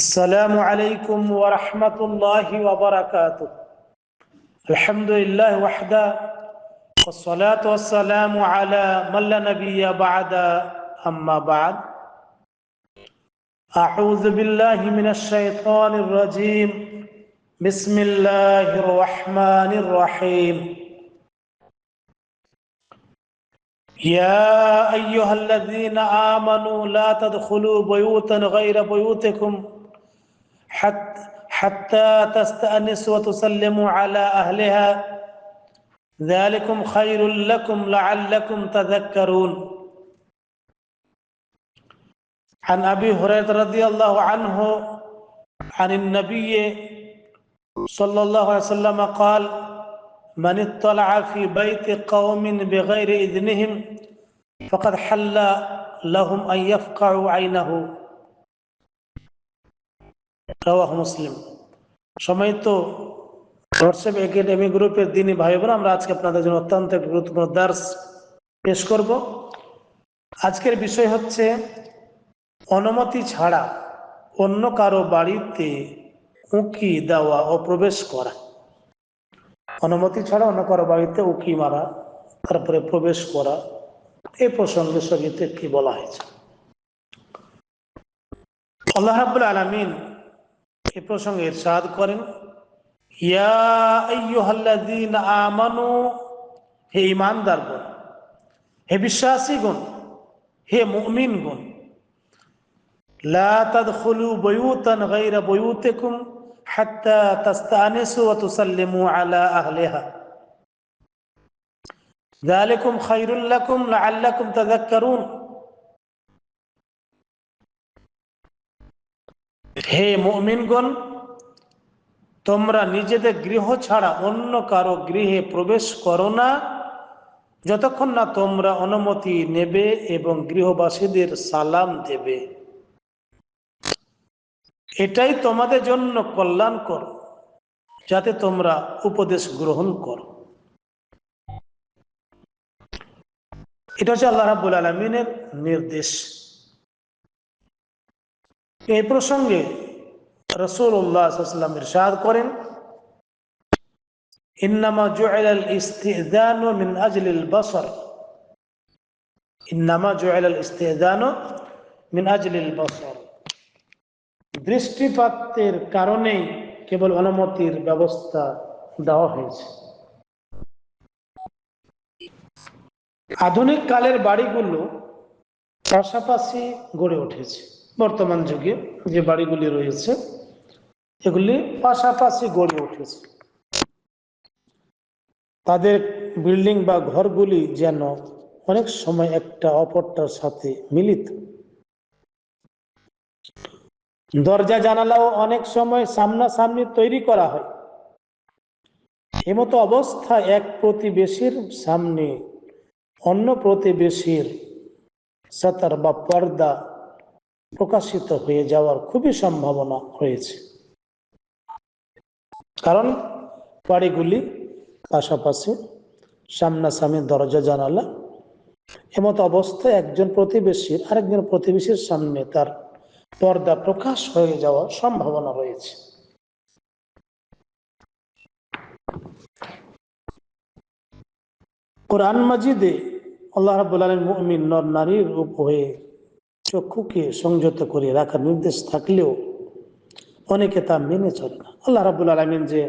السلام عليكم ورحمة الله وبركاته. الحمد لله وحده والصلاة والسلام على من لا نبي بعد أما بعد. أعوذ بالله من الشيطان الرجيم. بسم الله الرحمن الرحيم. يا أيها الذين آمنوا لا تدخلوا بيوتا غير بيوتكم. حتى حتى تستأنسوا وتسلموا على أهلها. ذلكم خير لكم لعلكم تذكرون. عن أبي هريرة رضي الله عنه عن النبي صلى الله عليه وسلم قال من اطلع في بيت قوم بغير إذنهم فقد حل لهم أن يفقعوا عينه. রাওয়াহ মুসলিম। সময় তো WhatsApp academy গ্রুপের দিনই ভাই বোন আমরা আজকে আপনাদের জন্য অত্যন্ত গুরুত্বপূর্ণ দার্স পেশ করব। আজকের বিষয় হচ্ছে, অনুমতি ছাড়া অন্য কারও বাড়িতে উঁকি দেওয়া ও প্রবেশ করা। অনুমতি ছাড়া অন্য কারও বাড়িতে উঁকি মারা, তারপরে প্রবেশ করা এই প্রসঙ্গে সঙ্গীতে কি বলা হয়েছে? আল্লাহ রাবুল আলমিন এ প্রসঙ্গে ইরশাদ করেন, ইয়া আইয়ুহাল্লাযীনা আমানু, হে ইমানদারগণ হে বিশ্বাসীগণ, হে মুমিনগণ, লা তাদখুলু বুয়ুতান গায়রা বুয়ুতিকুম হাত্তা তাস্তানিসু ওয়া তুসাল্লিমু আলা আহলিহা। যালিকুম খায়রুল লাকুম লাআল্লাকুম তাযাক্কারুন। হে মুমিনগণ, তোমরা নিজেদের গৃহ ছাড়া অন্য কারও গৃহে প্রবেশ করো না। যতক্ষণ না তোমরা অনুমতি নেবে এবং গৃহবাসীদের সালাম দেবে। এটাই তোমাদের জন্য কল্যাণ কর যাতে তোমরা উপদেশ গ্রহণ করো। এটা হচ্ছে আল্লাহ রাবুল আলমিনের নির্দেশ। এই প্রসঙ্গে রসুল্লাহাম ইরশাদ করেন, ইন্নামা জুআলাল ইস্তিদানু মিন আজলিল বসর। ইন্নামা জুআলাল ইস্তিদানু মিন আজলিল বসর। দৃষ্টিপাতের কারণেই কেবল অনুমতির ব্যবস্থা দেওয়া হয়েছে। আধুনিক কালের বাড়িগুলো পাশাপাশি গড়ে উঠেছে। বর্তমান যুগে যে বাড়িগুলি রয়েছে, এগুলি পাশাপাশি গড়ে উঠেছে। তাদের বিল্ডিং বা ঘরগুলি যেন অনেক সময় একটা অপরটার সাথে মিলিত। দরজা জানালাও অনেক সময় সামনাসামনি তৈরি করা হয়। এমতো অবস্থা এক প্রতিবেশীর সামনে অন্য প্রতিবেশীর সাতার বা পর্দা প্রকাশিত হয়ে যাওয়ার খুবই সম্ভাবনা রয়েছে। কারণ বাড়িগুলি পাশাপাশি সামনাসামনি দরজা, জানালা, এমত অবস্থায় একজন প্রতিবেশীর, আরেকজন প্রতিবেশীর সামনে তার পর্দা প্রকাশ হয়ে যাওয়ার সম্ভাবনা রয়েছে। কোরআন মাজিদে আল্লাহ রাবুল আলম মুমিন নর, নারীর রূপ হয়ে চক্ষুকে সংযত করে রাখার নির্দেশ থাকলেও অনেকে তা মেনে চলে না। আল্লাহ রাবুল আলমিন যে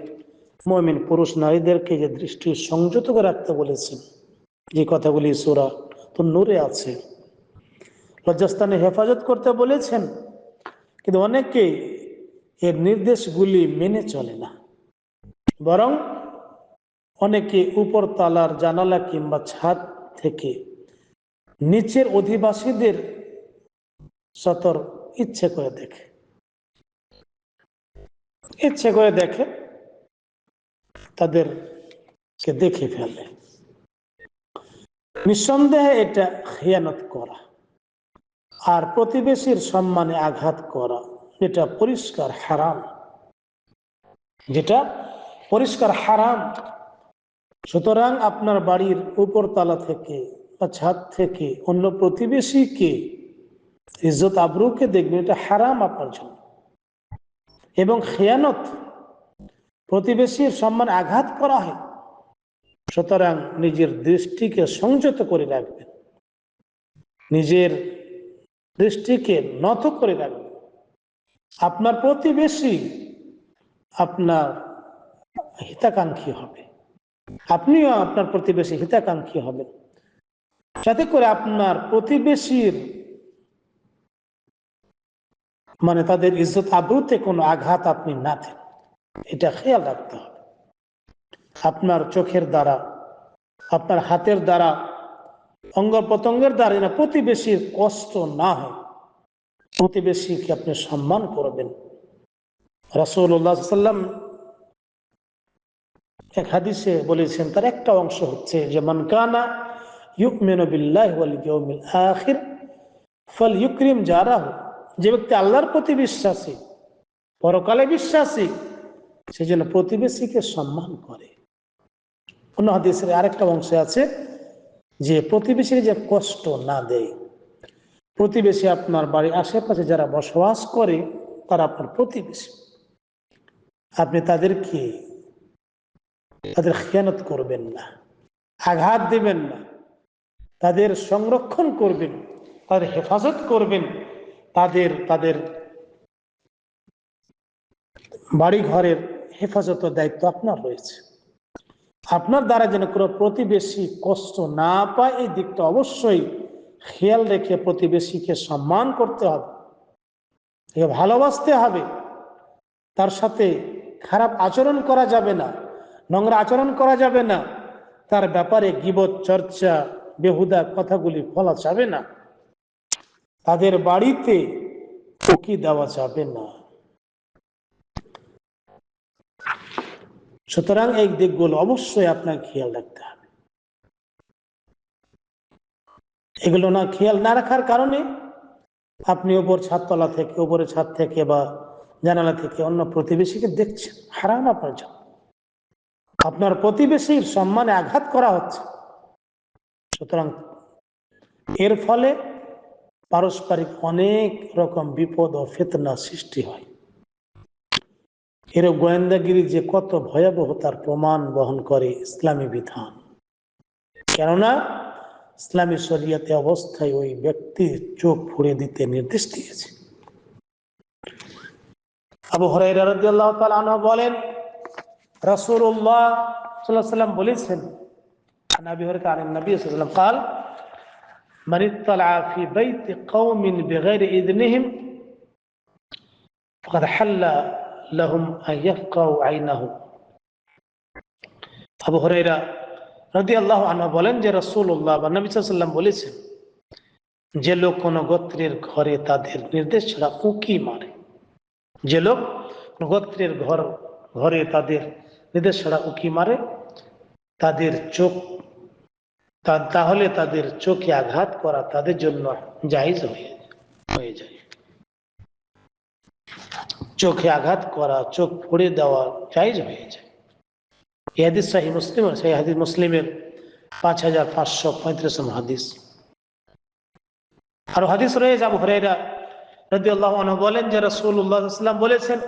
মমিন পুরুষ নারীদেরকে যে দৃষ্টি সংযত করে রাখতে বলেছেন, যে কথাগুলি সুরা তো নূরে আছে, লজ্জাস্থানে হেফাজত করতে বলেছেন, কিন্তু অনেকে এর নির্দেশগুলি মেনে চলে না। বরং অনেকে উপর তালার জানালা কিংবা ছাদ থেকে নিচের অধিবাসীদের সতর, ইচ্ছে করে দেখে। ইচ্ছে করে দেখে, তাদেরকে দেখে ফেলে। নিঃসন্দেহে এটা খেয়ানত করা। আর প্রতিবেশীর সম্মানে আঘাত করা, যেটা পরিষ্কার হারাম। যেটা পরিষ্কার হারাম। সুতরাং আপনার বাড়ির উপর তালা থেকে বা ছাদ থেকে অন্য প্রতিবেশীকে ইজ্জত আবরুকে দেখবেন এটা হারাম আপনার জন্য। এবং খেয়ানত, প্রতিবেশীর সম্মান আঘাত করা হয়। সুতরাং নিজের দৃষ্টিকে সংযত করে রাখবেন। নিজের দৃষ্টিকে নত করে রাখবেন। আপনার প্রতিবেশী আপনার হিতাকাঙ্ক্ষী হবে। আপনিও আপনার প্রতিবেশী হিতাকাঙ্ক্ষী হবেন। যাতে করে আপনার প্রতিবেশীর মানে তাদের ইজ্জত আব্রুতে কোনো আঘাত আপনি না দেন। এটা খেয়াল রাখতে হবে। আপনার চোখের দ্বারা, আপনার হাতের দ্বারা অঙ্গ প্রত্যঙ্গের দ্বারা না প্রতিবেশীর কষ্ট না হয়। প্রতিবেশীকে আপনি সম্মান করবেন। সাল্লাম এক হাদিসে বলেছেন, তার একটা অংশ হচ্ছে যে মানকানা ইউকমেন বিল্লাহ আখির ফল ইউক্রিম জারাহু। যে ব্যক্তি আল্লাহর প্রতি বিশ্বাসী, পরকালে বিশ্বাসী সে যেন প্রতিবেশীকে সম্মান করে। অন্য হাদিসের আরেকটা অংশে আছে যে প্রতিবেশীর যে কষ্ট না দেয়। প্রতিবেশী আপনার বাড়ির আশেপাশে যারা বসবাস করে, তারা আপনার প্রতিবেশী। আপনি তাদেরকে তাদের খেয়ানত করবেন না, আঘাত দেবেন না, তাদের সংরক্ষণ করবেন, তাদের হেফাজত করবেন তাদের তাদের বাড়ি ঘরের হেফাজত দায়িত্ব আপনার রয়েছে। আপনার দ্বারা যেন কোনো প্রতিবেশী কষ্ট না পায়, এই দিকটা অবশ্যই খেয়াল রেখে প্রতিবেশীকে সম্মান করতে হবে। একে ভালোবাসতে হবে। তার সাথে খারাপ আচরণ করা যাবে না, নোংরা আচরণ করা যাবে না। তার ব্যাপারে গিবত, চর্চা, বেহুদা কথাগুলি বলা যাবে না। তাদের বাড়িতে উকি দেওয়া যাবে না। সুতরাং এই দিকগুলো অবশ্যই আপনাকে খেয়াল রাখতে হবে। এগুলো না খেয়াল না রাখার কারণে আপনি ওপর ছাদতলা থেকে উপরে ছাদ থেকে বা জানালা থেকে অন্য প্রতিবেশীকে দেখছেন। হারাম আপনার জন্য। আপনার প্রতিবেশীর সম্মানে আঘাত করা হচ্ছে। সুতরাং এর ফলে পারস্পরিক অনেক রকম বিপদ ও ফেতনা সৃষ্টি হয়। এর গোয়েন্দাগিরি যে কত ভয়াবহ তার প্রমাণ বহন করে ইসলামী বিধান। কেননা, ইসলামী শরিয়াতে অবস্থায় ওই ব্যক্তির চোখ ফুড়ে দিতে নির্দেশ দিয়েছে। আবু হরাই বলেন রসুল্লাহ বলেছেন নবী কাল من اطلع في بيت قوم بغير اذنهم فقد حل لهم ان يفقهوا عينه আবু হরাইরা রাদিয়াল্লাহু আনহু বলেন যে রাসূলুল্লাহ বা নবী সাল্লাল্লাহু আলাইহি সাল্লাম বলেছেন যে লোক কোন গোত্রের ঘরে তাদের নির্দেশ ছাড়া উকি মারে যে লোক গোত্রের ঘর ঘরে তাদের নির্দেশ ছাড়া উকি মারে তাদের চোখ তা- তাহলে তাদের চোখে আঘাত করা তাদের জন্য জাহিজ হয়ে যায় চোখে আঘাত করা, চোখ ফুড়ে দেওয়া জাহিজ হয়ে যায়। এই হাদিস সাহি মুসলিম, সেই হাদিস মুসলিমের পাঁচ হাজার পাঁচশো পঁয়ত্রিশ হাদিস। আর হাদিস রয়ে যাব হরেরা রদি আল্লাহ বলেন যে রসুল্লাহ বলেছেন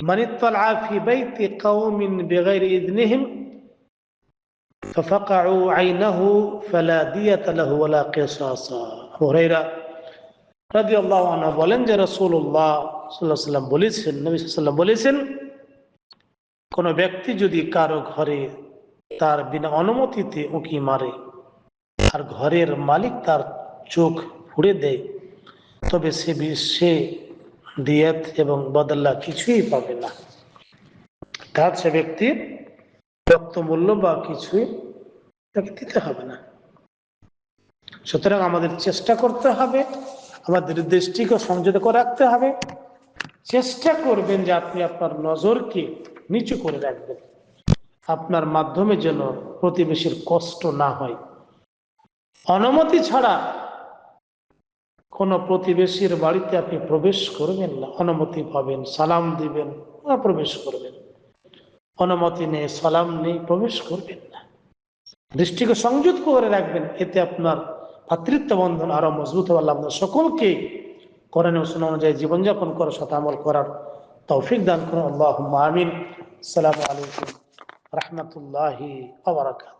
মানিত আফি বৈতি কৌমিন বেগাইর ইদনিহিম ففقعوا عينه فلا دية له ولا قصاص আবু হুরায়রা রাদিয়াল্লাহু আনহু বলেন যে রাসূলুল্লাহ সাল্লাল্লাহু আলাইহি ওয়াসাল্লাম বলেছেন নবী সাল্লাল্লাহু আলাইহি ওয়াসাল্লাম বলেছেন কোন ব্যক্তি যদি কারো ঘরে তার বিনা অনুমতিতে উঁকি মারে আর ঘরের মালিক তার চোখ ফুড়ে দেয় তবে সে বি- সে দিয়াত এবং বদল্লা কিছুই পাবে না তার সে ব্যক্তির রক্ত মূল্য বা কিছুই তাকে দিতে হবে না। সুতরাং আমাদের চেষ্টা করতে হবে, আমাদের দৃষ্টিকে সংযত করে রাখতে হবে। চেষ্টা করবেন যে আপনি আপনার নজরকে নিচু করে রাখবেন। আপনার মাধ্যমে যেন প্রতিবেশীর কষ্ট না হয়। অনুমতি ছাড়া কোন প্রতিবেশীর বাড়িতে আপনি প্রবেশ করবেন না। অনুমতি পাবেন, সালাম দিবেন, প্রবেশ করবেন। অনুমতি নেই, সালাম নেই, প্রবেশ করবেন না। দৃষ্টিকে সংযুক্ত করে রাখবেন, এতে আপনার ভাতৃত্ব বন্ধন আরও মজবুত হবে। আল্লাহ সকলকে করেন সুন্নাহ অনুযায়ী জীবনযাপন করার সাথে আমল করার তৌফিক দান করুন। আল্লাহ আমিন। সালাম আলাইকুম রহমতুল্লাহি আবরাকাত